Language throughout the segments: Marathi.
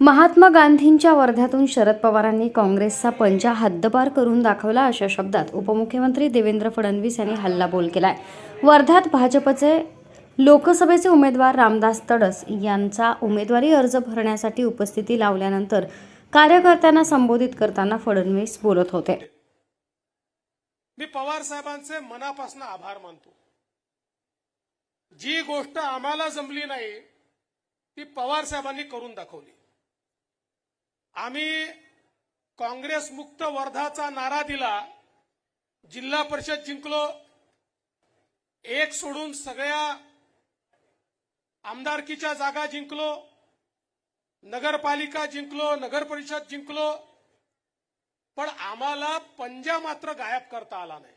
महात्मा गांधींच्या वर्ध्यातून शरद पवारांनी काँग्रेसचा पंजा हद्दपार करून दाखवला अशा शब्दात उपमुख्यमंत्री देवेंद्र फडणवीस यांनी हल्लाबोल केलाय. वर्ध्यात भाजपचे लोकसभेचे उमेदवार रामदास तडस यांचा उमेदवारी अर्ज भरण्यासाठी उपस्थिती लावल्यानंतर कार्यकर्त्यांना संबोधित करताना फडणवीस बोलत होते. मी पवार साहेबांचे मनापासून आभार मानतो. जी गोष्ट आम्हाला जमली नाही ती पवार साहेबांनी करून दाखवली. आम्ही काँग्रेस मुक्त वर्धाचा नारा दिला जिल्हा परिषद जिंकलो एक सोडून सगळ्या आमदारकीच्या जागा जिंकलो नगरपालिका जिंकलो नगर परिषद जिंकलो पण आम्हाला पंजा मात्र गायब करता आला नाही.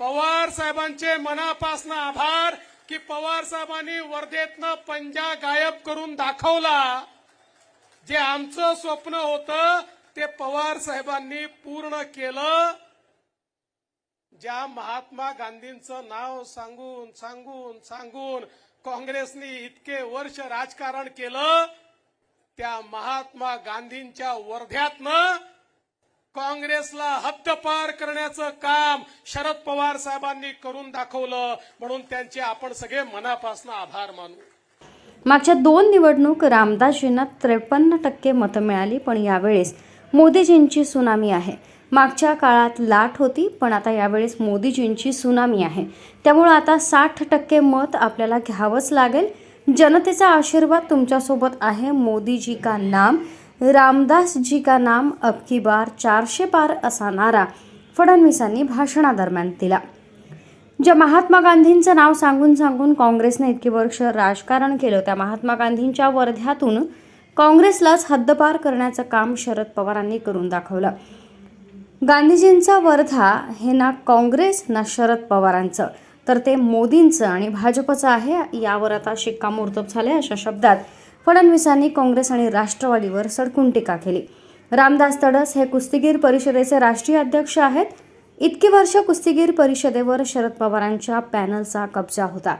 पवार साहेबांचे मनापासून आभार की पवार साहेबांनी वर्धेतनं पंजा गायब करून दाखवला. जे आमचं स्वप्न होतं ते पवार साहेबांनी पूर्ण केलं. ज्या महात्मा गांधींचं नाव सांगून सांगून सांगून काँग्रेसने इतके वर्ष राजकारण केलं त्या महात्मा गांधींच्या वर्ध्यातनं काँग्रेसला हद्दपार करण्याचं काम शरद पवार साहेबांनी करून दाखवलं. म्हणून त्यांचे आपण सगळे मनापासून आभार मानू. मागच्या दोन निवडणूक रामदासजींना त्रेपन्न टक्के मतं मिळाली पण यावेळेस मोदीजींची सुनामी आहे. मागच्या काळात लाट होती पण आता यावेळेस मोदीजींची सुनामी आहे. त्यामुळं आता साठ टक्के मत आपल्याला घ्यावंच लागेल. जनतेचा आशीर्वाद तुमच्यासोबत आहे. मोदीजी का नाम? रामदास जी का नाम? अबकी बार चारशे पार असा नारा फडणवीसांनी भाषणादरम्यान दिला. ज्या महात्मा गांधींचं नाव सांगून सांगून काँग्रेसने इतकी वर्ष राजकारण केलं त्या महात्मा गांधींच्या वर्ध्यातून काँग्रेसलाच हद्दपार करण्याचं काम शरद पवारांनी करून दाखवलं. गांधीजींचा वर्धा हे ना काँग्रेस ना शरद पवारांचं. तर ते मोदींचं आणि भाजपचं आहे यावर आता शिक्कामोर्तब झाले अशा शब्दात फडणवीसांनी काँग्रेस आणि राष्ट्रवादीवर सडकून टीका केली. रामदास तडस हे कुस्तीगीर परिषदेचे राष्ट्रीय अध्यक्ष आहेत. इतकी वर्ष कुस्तीगीर परिषदेवर शरद पवारांच्या पॅनलचा कब्जा होता.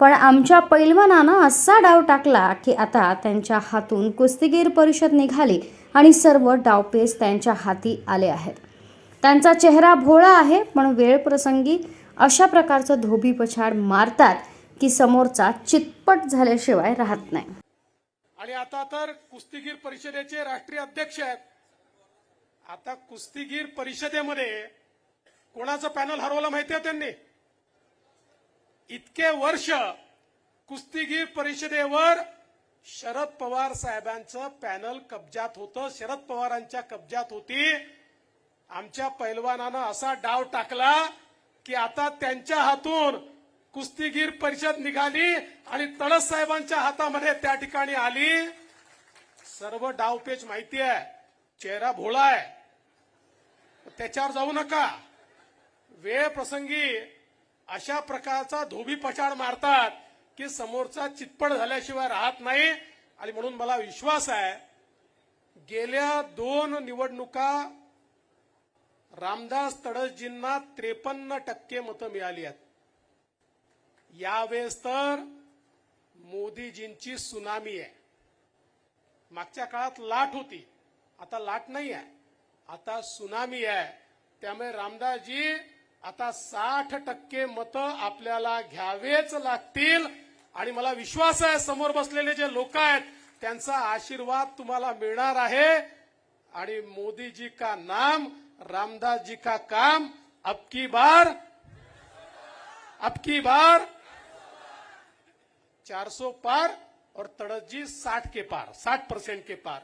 पण आमच्या पैलवानानं असा डाव टाकला की आता त्यांच्या हातून कुस्तीगीर परिषद निघाली आणि सर्व डावपेच त्यांच्या हाती आले आहेत. त्यांचा चेहरा भोळा आहे पण वेळ प्रसंगी अशा प्रकारचं धोबी पछाड मारतात की समोरचा चितपट झाल्याशिवाय राहत नाही. आणि आता तर कुस्तीगीर परिषदेचे राष्ट्रीय अध्यक्ष आहेत. आता कुस्तीगीर परिषदेमध्ये कोणाचं पॅनल हरवलं माहिती आहे त्यांनी? इतके वर्ष कुस्तीगीर परिषदेवर शरद पवार साहेबांचं पॅनल कब्जात होतं. शरद पवारांच्या कब्जात होती. आमच्या पैलवानानं असा डाव टाकला की आता त्यांच्या हातून कुस्तीगीर परिषद निघाली आणि तळस साहेबांच्या हातामध्ये त्या ठिकाणी आली. सर्व डावपेच माहिती आहे. चेहरा भोळा आहे. त्याच्यावर जाऊ नका. वेळ प्रसंगी अशा प्रकारचा धोबी पछाड मारतात की समोरचा चितपट झाल्याशिवाय राहत नाही. आणि म्हणून मला विश्वास आहे गेल्या दोन निवडणुका रामदास तडसजींना त्रेपन्न टक्के मतं मिळाली आहेत. यावेळेस तर मोदीजींची सुनामी आहे. मागच्या काळात लाट होती आता लाट नाही आहे. आता सुनामी आहे. त्यामुळे रामदासजी आता साठ टक्के मतं आपल्याला घ्यावेच लागतील. आणि मला विश्वास आहे समोर बसलेले जे लोक आहेत त्यांचा आशीर्वाद तुम्हाला मिळणार आहे. आणि मोदीजी का नाम रामदासजी का काम अबकी बार अबकी बार बार 400 पार और तड़स जी 60 के पार साठ परसेंट के पार.